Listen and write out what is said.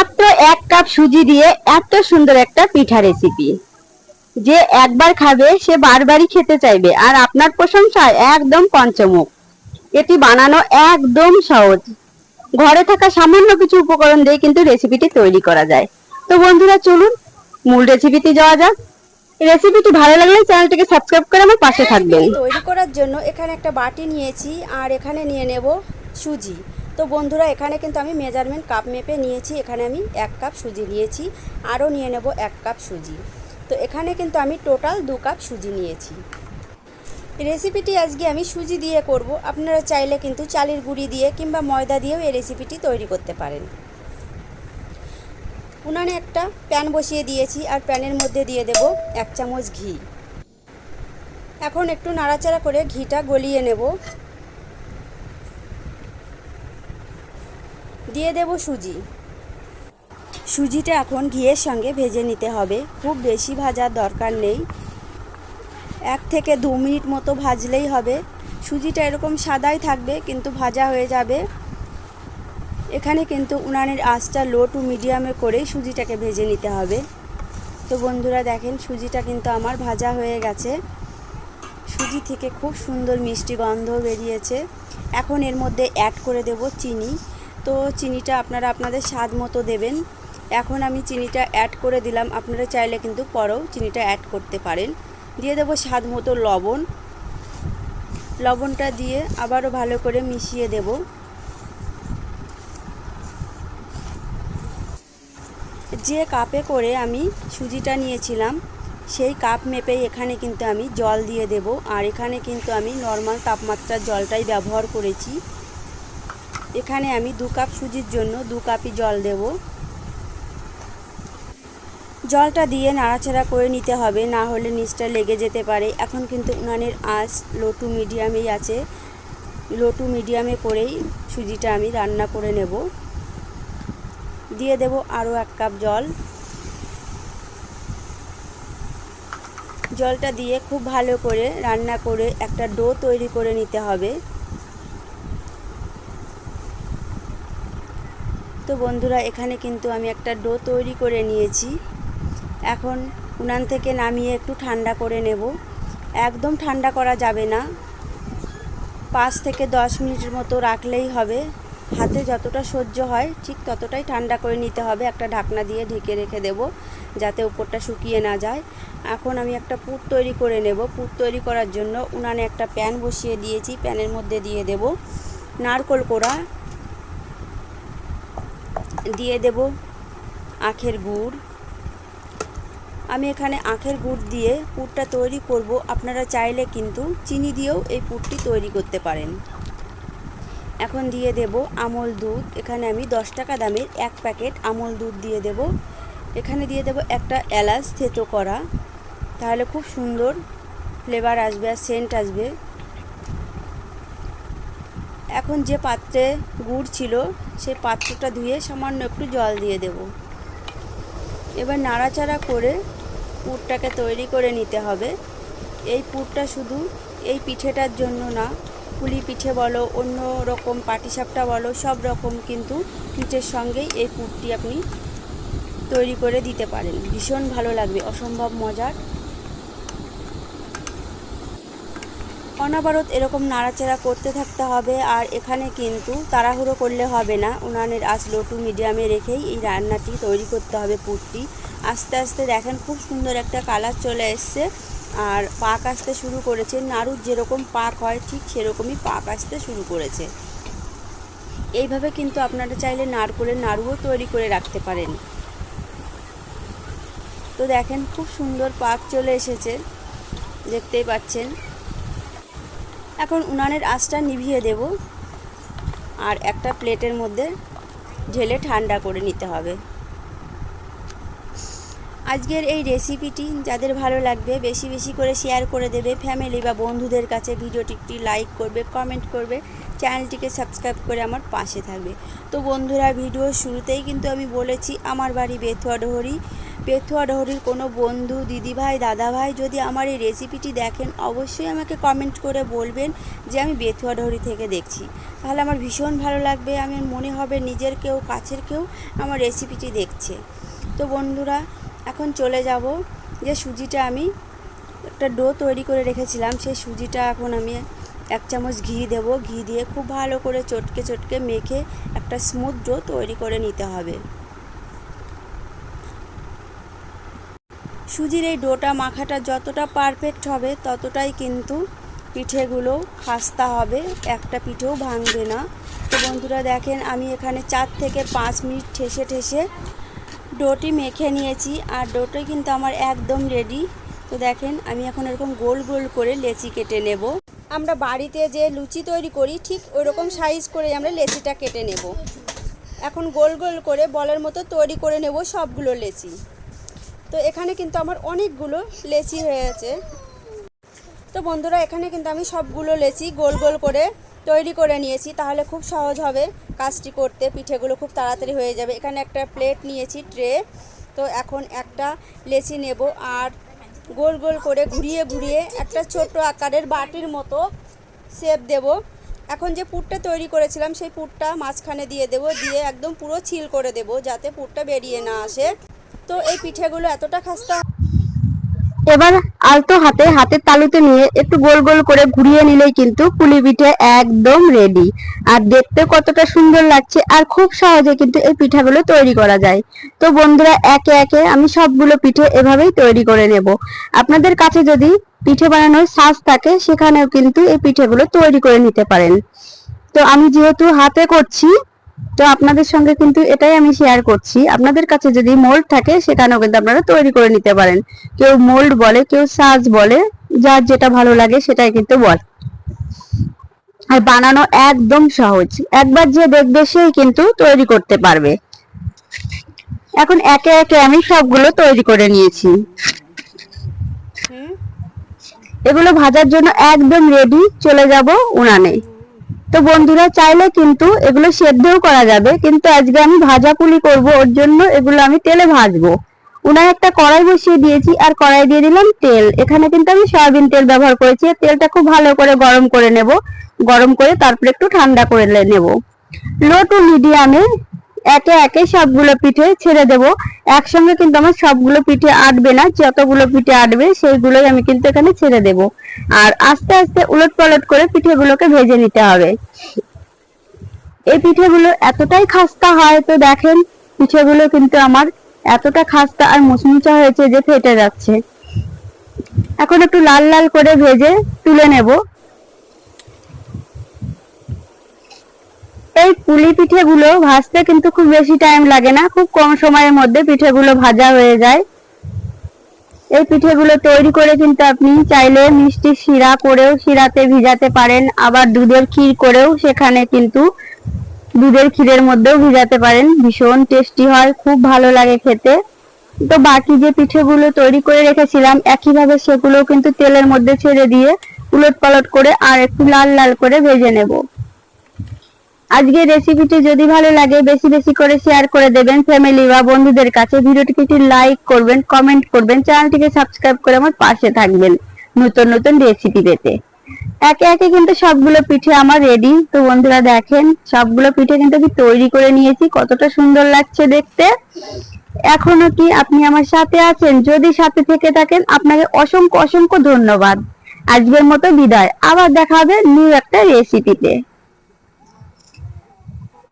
মাত্র এক কাপ সুজি দিয়ে এত সুন্দর একটা পিঠা রেসিপি যে একবার খাবে, সে বারবারই খেতে চাইবে। আর আপনার প্রশংসায় একদম পঞ্চমুখ। এটি বানানো একদম সহজ। ঘরে থাকা সামান্য কিছু উপকরণ দিয়ে কিন্তু রেসিপিটি তৈরি করা যায়। তো বন্ধুরা, চলুন মূল রেসিপিতে যাওয়া যাক। রেসিপিটি ভালো লাগলে চ্যানেলটিকে সাবস্ক্রাইব করে আমার পাশে থাকবেন। তৈরি করার জন্য এখানে একটা বাটি নিয়েছি, আর এখানে নিয়ে নেব সুজি। তো বন্ধুরা, এখানে কিন্তু আমি মেজারমেন্ট কাপ মেপে নিয়েছি। এখানে আমি এক কাপ সুজি নিয়েছি। আরও নিয়ে নেব এক কাপ সুজি। তো এখানে কিন্তু আমি টোটাল দু কাপ সুজি নিয়েছি। রেসিপিটি আজকে আমি সুজি দিয়ে করব। আপনারা চাইলে কিন্তু চালের গুঁড়ি দিয়ে কিংবা ময়দা দিয়েও এই রেসিপিটি তৈরি করতে পারেন। উনানে একটা প্যান বসিয়ে দিয়েছি আর প্যানের মধ্যে দিয়ে দেব এক চামচ ঘি। এখন একটু নাড়াচাড়া করে ঘিটা গলিয়ে নেব। দিয়ে দেব সুজি। সুজিটা এখন ঘিয়ের সঙ্গে ভেজে নিতে হবে। খুব বেশি ভাজার দরকার নেই। এক থেকে দু মিনিট মতো ভাজলেই হবে। সুজিটা এরকম সাদাই থাকবে, কিন্তু ভাজা হয়ে যাবে। এখানে কিন্তু উনানের আঁচটা লো টু মিডিয়ামে করেই সুজিটাকে ভেজে নিতে হবে। তো বন্ধুরা দেখেন, সুজিটা কিন্তু আমার ভাজা হয়ে গেছে। সুজি থেকে খুব সুন্দর মিষ্টি গন্ধ বেরিয়েছে। এখন এর মধ্যে অ্যাড করে দেব চিনি। তো চিনিটা আপনারা আপনাদের স্বাদ মতো দেবেন। এখন আমি চিনিটা অ্যাড করে দিলাম। আপনারা চাইলে কিন্তু পরেও চিনিটা অ্যাড করতে পারেন। দিয়ে দেবো স্বাদ মতো লবণ। লবণটা দিয়ে আবারও ভালো করে মিশিয়ে দেব। যে কাপে করে আমি সুজিটা নিয়েছিলাম, সেই কাপ মেপেই এখানে কিন্তু আমি জল দিয়ে দেব। আর এখানে কিন্তু আমি নর্মাল তাপমাত্রার জলটাই ব্যবহার করেছি। এখানে আমি দু কাপ সুজির জন্য দু কাপই জল দেব। জলটা দিয়ে নাড়াচাড়া করে নিতে হবে, না হলে নিচটা লেগে যেতে পারে। এখন কিন্তু উনানের আঁচ লো টু মিডিয়ামেই আছে। লো টু মিডিয়ামে করেই সুজিটা আমি রান্না করে নেব। দিয়ে দেব আরও এক কাপ জল। জলটা দিয়ে খুব ভালো করে রান্না করে একটা ডো তৈরি করে নিতে হবে। তো বন্ধুরা, এখানে কিন্তু আমি একটা ডো তৈরি করে নিয়েছি। এখন উনান থেকে নামিয়ে একটু ঠান্ডা করে নেব। একদম ঠান্ডা করা যাবে না। পাঁচ থেকে দশ মিনিটের মতো রাখলেই হবে। হাতে যতটা সহ্য হয়, ঠিক ততটাই ঠান্ডা করে নিতে হবে। একটা ঢাকনা দিয়ে ঢেকে রেখে দেব, যাতে উপরটা শুকিয়ে না যায়। এখন আমি একটা পুর তৈরি করে নেব। পুর তৈরি করার জন্য উনানে একটা প্যান বসিয়ে দিয়েছি। প্যানের মধ্যে দিয়ে দেব। নারকোল কোড়া দিয়ে দেব আখের গুড়। আমি এখানে আখের গুড় দিয়ে পুরটা তৈরি করব। আপনারা চাইলে কিন্তু চিনি দিয়েও এই পুরটি তৈরি করতে পারেন। এখন দিয়ে দেব আমল দুধ। এখানে আমি দশ টাকা দামের এক প্যাকেট আমল দুধ দিয়ে দেব। এখানে দিয়ে দেব একটা এলাচ থেতো করা। তাহলে খুব সুন্দর ফ্লেভার আসবে আর সেন্ট আসবে। এখন যে পাত্রে গুড় ছিল, সেই পাত্রটা ধুয়ে সামান্য একটু জল দিয়ে দেব। এবার নাড়াচাড়া করে পুরটাকে তৈরি করে নিতে হবে। এই পুরটা শুধু এই পিঠেটার জন্য না, পুলি পিঠে বলো, অন্য রকম পাটিসাপটা বলো, সব রকম কিন্তু পিঠের সঙ্গেই এই পুরটি আপনি তৈরি করে দিতে পারেন। ভীষণ ভালো লাগবে, অসম্ভব মজার। অনাবরত এরকম নাড়াচাড়া করতে থাকতে হবে আর এখানে কিন্তু তাড়াহুড়ো করলে হবে না। উনানের আঁচ লো টু মিডিয়ামে রেখেই এই রান্নাটি তৈরি করতে হবে পুরটি। আস্তে আস্তে দেখেন খুব সুন্দর একটা কালার চলে এসছে আর পাক আসতে শুরু করেছে। নাড়ুর যেরকম পাক হয় ঠিক সেরকমই পাক আসতে শুরু করেছে। এইভাবে কিন্তু আপনারা চাইলে নারকোলের নাড়ুও তৈরি করে রাখতে পারেন। তো দেখেন খুব সুন্দর পাক চলে এসেছে। দেখতেই পাচ্ছেন। এখন উনানের আঁচটা নিভিয়ে দেব আর একটা প্লেটের মধ্যে ঢেলে ঠান্ডা করে নিতে হবে। আজকের এই রেসিপিটি যাদের ভালো লাগবে, বেশি বেশি করে শেয়ার করে দেবে। ফ্যামিলি বা বন্ধুদের কাছে ভিডিওটি একটি লাইক করবে কমেন্ট করবে চ্যানেলটিকে সাবস্ক্রাইব করে আমার পাশে থাকবে। তো বন্ধুরা ভিডিওর শুরুতেই কিন্তু আমি বলেছি, আমার বাড়ি বেথুয়া ডহরি। বেথুয়া ডহরির কোনো বন্ধু, দিদিভাই, দাদাভাই যদি আমার এই রেসিপিটি দেখেন, অবশ্যই আমাকে কমেন্ট করে বলবেন যে আমি বেথুয়া ডহরি থেকে দেখছি। তাহলে আমার ভীষণ ভালো লাগবে, আমি মনে হবে নিজের কেউ, কাছের কেউ আমার রেসিপিটি দেখছে। তো বন্ধুরা এখন চলে যাব। যে সুজিটা আমি একটা ডো তৈরি করে রেখেছিলাম, সেই সুজিটা এখন আমি এক চামচ ঘি দেব। ঘি দিয়ে খুব ভালো করে চটকে চটকে মেখে একটা স্মুথ ডো তৈরি করে নিতে হবে। সুজির এই ডোটা মাখাটা যতটা পারফেক্ট হবে, ততটাই কিন্তু পিঠেগুলো খাস্তা হবে, একটা পিঠেও ভাঙবে না। তো বন্ধুরা দেখেন, আমি এখানে চার থেকে পাঁচ মিনিট ঠেসে ঠেসে ডোটি মেখে নিয়েছি আর ডোটি কিন্তু আমার একদম রেডি তো দেখেন, আমি এখন এরকম গোল গোল করে লেচি কেটে নেব। আমরা বাড়িতে যে লুচি তৈরি করি, ঠিক ওইরকম সাইজ করে আমরা লেচিটা কেটে নেব। এখন গোল গোল করে বলের মতো তৈরি করে নেব সবগুলো লেচি। তো এখানে কিন্তু আমার অনেকগুলো লেচি হয়েছে। তো বন্ধুরা, এখানে কিন্তু আমি সবগুলো লেচি গোল গোল করে তৈরি করে নিয়েছি, তাহলে খুব সহজ হবে কাজটি করতে। পিঠেগুলো খুব তাড়াতাড়ি হয়ে যাবে। এখানে একটা প্লেট নিয়েছি ট্রে তো এখন একটা লেচি নেব আর গোল গোল করে ঘুরিয়ে ঘুরিয়ে একটা ছোট আকারের বাটির মতো শেপ দেব। এখন যে পুরটা তৈরি করেছিলাম, সেই পুরটা মাঝখানে দিয়ে দেব, দিয়ে একদম পুরো ছিল করে দেব, যাতে পুরটা বেরিয়ে না আসে। তো এই পিঠেগুলো এতটা খাস্তা এবার আলতো হাতে হাতের তালুতে নিয়ে একটু গোল গোল করে ঘুরিয়ে নিলেই কিন্তু পুলি পিঠে একদম রেডি আর দেখতে কতটা সুন্দর লাগছে আর খুব সহজে কিন্তু এই পিঠাগুলো তৈরি করা যায়। তো বন্ধুরা, একে একে আমি সবগুলো পিঠে এভাবেই তৈরি করে নেব। আপনাদের কাছে যদি পিঠে বানানোর সাজ থাকে, সেখানেও কিন্তু এই পিঠেগুলো তৈরি করে নিতে পারেন। তো আমি যেহেতু হাতে করছি তো আপনাদের সঙ্গে কিন্তু এটাই আমি শেয়ার করছি। আপনাদের কাছে যদি মোল্ড থাকে সেখানেও কিন্তু আপনারা তৈরি করে নিতে পারেন। কেউ মোল্ড বলে কেউ সাজ বলে যার যেটা ভালো লাগে সেটাই কিন্তু বল। আর বানানো একদম সহজ। একবার যে দেখবে সেই কিন্তু তৈরি করতে পারবে। এখন একে একে আমি সবগুলো তৈরি করে নিয়েছি। এগুলো ভাজার জন্য একদম রেডি চলে যাব উনানে। তো বন্ধুরা চাইলে কিন্তু এগুলো সেদ্ধও করা যাবে, কিন্তু আজকে আমি ভাজা পুলি করব, ওর জন্য এগুলো আমি তেলে ভাজবো। উনার একটা কড়াই বসিয়ে দিয়েছি, আর কড়াই দিয়ে দিলাম তেল। এখানে কিন্তু আমি সয়াবিন তেল ব্যবহার করেছি তেলটা খুব ভালো করে গরম করে নেব। গরম করে তারপরে একটু ঠান্ডা করে নেব। লো টু মিডিয়ামে একে একে সবগুলো পিঠে ছেড়ে দেব। একসঙ্গে কিন্তু আমার সবগুলো পিঠে আটবে না, যতগুলো পিঠে আটবে সেইগুলোই আমি কিন্তু এখানে ছেড়ে দেব। আর আস্তে আস্তে উলট পালট করে পিঠেগুলোকে ভেজে নিতে হবে। এই পিঠেগুলো এতটাই খাস্তা হয় তো দেখেন, পিঠেগুলো কিন্তু আমার এতটা খাস্তা আর মুচমুচা হয়েছে যে ফেটে যাচ্ছে। এখন একটু লাল লাল করে ভেজে তুলে নেব। এই পুলি পিঠেগুলো ভাজতে কিন্তু খুব বেশি টাইম লাগে না, খুব কম সময়ের মধ্যে পিঠেগুলো ভাজা হয়ে যায়। এই পিঠেগুলো তৈরি করে কিন্তু আপনি চাইলে মিষ্টি শিরা করেও শিরাতে ভিজাতে পারেন, আবার দুধের ক্ষীর করেও সেখানে কিন্তু দুধের ক্ষীরের মধ্যেও ভিজাতে পারেন। ভীষণ টেস্টি হয়, খুব ভালো লাগে খেতে। তো বাকি যে পিঠেগুলো তৈরি করে রেখেছিলাম, একইভাবে সেগুলো কিন্তু তেলের মধ্যে ছেড়ে দিয়ে উলট পালট করে আর একটু লাল লাল করে ভেজে নেব। আজকের রেসিপিটি যদি ভালো লাগে, বেশি বেশি করে শেয়ার করে দেবেন ফ্যামিলি বা বন্ধুদের কাছে। ভিডিওটিকে একটি লাইক করবেন কমেন্ট করবেন চ্যানেলটিকে সাবস্ক্রাইব করে আমার পাশে থাকবেন নতুন নতুন রেসিপি পেতে। একে একে কিন্তু সবগুলো পিঠে আমার রেডি তো বন্ধুরা দেখেন, সবগুলো পিঠে কিন্তু আমি তৈরি করে নিয়েছি, কতটা সুন্দর লাগছে দেখতে। এখনও কি আপনি আমার সাথে আছেন? যদি সাথে থেকে থাকেন, আপনাকে অসংখ্য অসংখ্য ধন্যবাদ। আজকের মতো বিদায়। আবার দেখা হবে নিউ একটা রেসিপিতে